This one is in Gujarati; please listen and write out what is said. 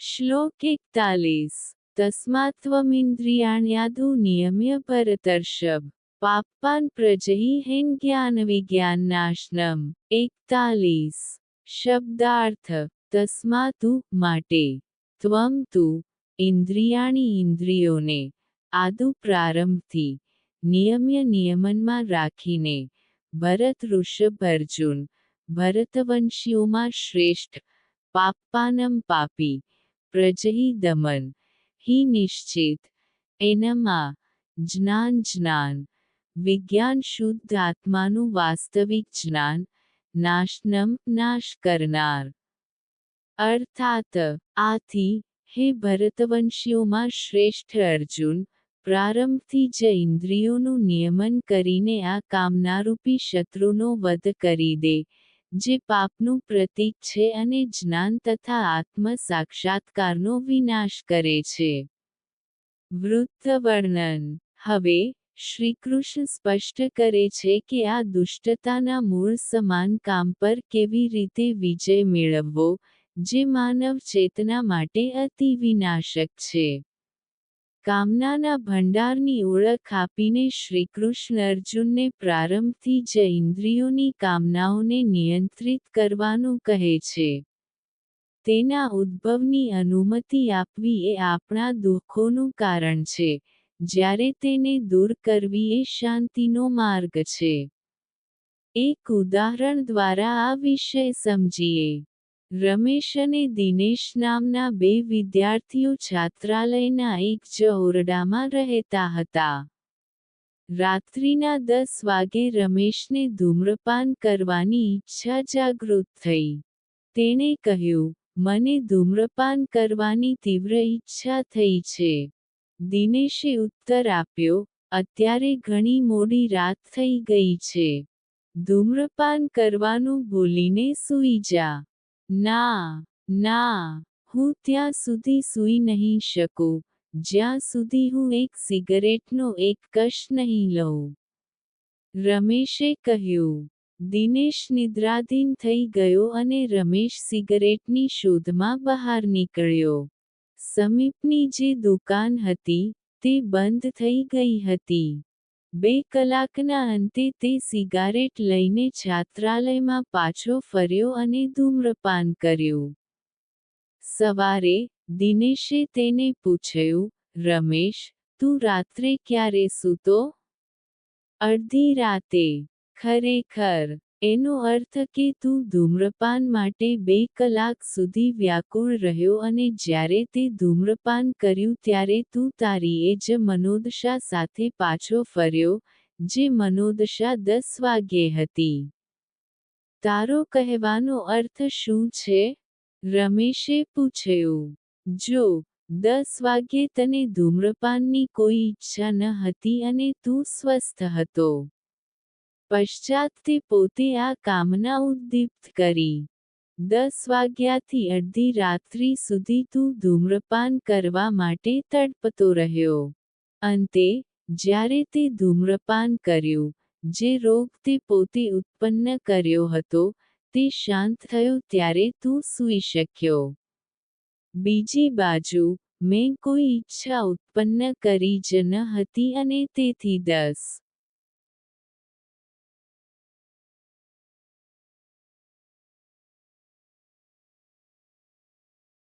શ્લોક એકતાલીસ તસ્માત્વમિન્દ્રિયાણ્યાદુ નિયમ્ય પરતર્ષભ પાપ્પાન પ્રજહી હેન જ્ઞાન વિજ્ઞાનનાશનમ એકતાલીસ શબ્દાર્થ તસ્માતુ માટે ત્વમ તુ ઇન્દ્રિયાણી ઇન્દ્રિયોને આદુ પ્રારંભથી નિયમ્ય નિયમનમાં રાખીને ભરત ઋષભ અર્જુન ભરતવંશીઓમાં શ્રેષ્ઠ પાપ્પાનમ પાપી પ્રજહી દમન, હિ નિશ્ચિત, એનામાં, જ્ઞાન જ્ઞાન, વિજ્ઞાન શુદ્ધ આત્માનું વાસ્તવિક જ્ઞાન, નાશનમ નાશ કરનાર. અર્થાત, આથી, હે ભરતવંશીઓમાં શ્રેષ્ઠ અર્જુન, પ્રારંભથી જ ઇન્દ્રિયોનું નિયમન કરીને આ કામનારૂપી શત્રુનો વધ કરી દે. જે પાપનું પ્રતીક છે અને જ્ઞાન તથા આત્મ સાક્ષાત્કારનો વિનાશ કરે છે. વૃત્ત વર્ણન હવે, શ્રીકૃષ્ણ સ્પષ્ટ કરે છે કે આ દુષ્ટતાના મૂળ સમાન કામ પર કેવી રીતે વિજય મેળવવો, જે માનવ ચેતના માટે અતિ વિનાશક છે. કામનાના ભંડારની ઓળખ આપીને શ્રીકૃષ્ણ અર્જુનને પ્રારંભથી જ ઇન્દ્રિયોની કામનાઓને નિયંત્રિત કરવાનું કહે છે. તેના ઉદ્ભવની અનુમતિ આપવી એ આપણા દુઃખોનું કારણ છે. જ્યારે તેને દૂર કરવી એ શાંતિનો માર્ગ છે. એક ઉદાહરણ દ્વારા આ વિષય સમજીએ. રમેશ અને દિનેશ નામના બે વિદ્યાર્થીઓ છાત્રાલયના એક જ ઓરડામાં રહેતા હતા. રાત્રિના દસ વાગે રમેશને ધૂમ્રપાન કરવાની ઈચ્છા જાગૃત થઈ. તેણે કહ્યું, મને ધૂમ્રપાન કરવાની તીવ્ર ઈચ્છા થઈ છે. દિનેશે ઉત્તર આપ્યો, અત્યારે ઘણી મોડી રાત થઈ ગઈ છે. ધૂમ્રપાન કરવાનું ભૂલીને સૂઈ જા. ના ના, હું ત્યાં સુધી સૂઈ નહીં શકું, જ્યાં સુધી હું એક સિગરેટનો એક કશ નહીં લઉં. રમેશે કહ્યું, દિનેશ નિદ્રાધીન થઈ ગયો અને રમેશ સિગરેટની શોધમાં બહાર નીકળ્યો. સમીપની જે દુકાન હતી, તે બંધ થઈ ગઈ હતી. બે કલાકના અંતે તે સિગારેટ લઈને છાત્રાલયમાં પાછો ફર્યો અને ધૂમ્રપાન કર્યું. સવારે દિનેશે તેને પૂછ્યું, રમેશ, તું રાત્રે ક્યારે સૂતો? અડધી રાતે. ખરેખર. એનો અર્થ કે તું ધૂમ્રપાન માટે બે કલાક સુધી વ્યાકુળ રહ્યો અને જ્યારે તે ધૂમ્રપાન કર્યું ત્યારે તું તારી એ જ મનોદશા સાથે પાછો ફર્યો, જે મનોદશા દસ વાગ્યે હતી. તારો કહેવાનો અર્થ શું છે? રમેશે પૂછ્યું. જો, દસ વાગ્યે તને ધૂમ્રપાનની કોઈ ઈચ્છા ન હતી અને તું સ્વસ્થ હતો. પશ્ચાત તે પોતે આ કામના ઉદ્દીપ્ત કરી. દસ વાગ્યાથી અડધી રાત્રિ સુધી તું ધૂમ્રપાન કરવા માટે તડપતો રહ્યો. અંતે, જ્યારે તે ધૂમ્રપાન કર્યું, જે રોગ તે પોતે ઉત્પન્ન કર્યો હતો, તે શાંત થયો ત્યારે તું સૂઈ શક્યો. બીજી બાજુ, મેં કોઈ ઈચ્છા ઉત્પન્ન કરી જ ન હતી અને તેથી દસ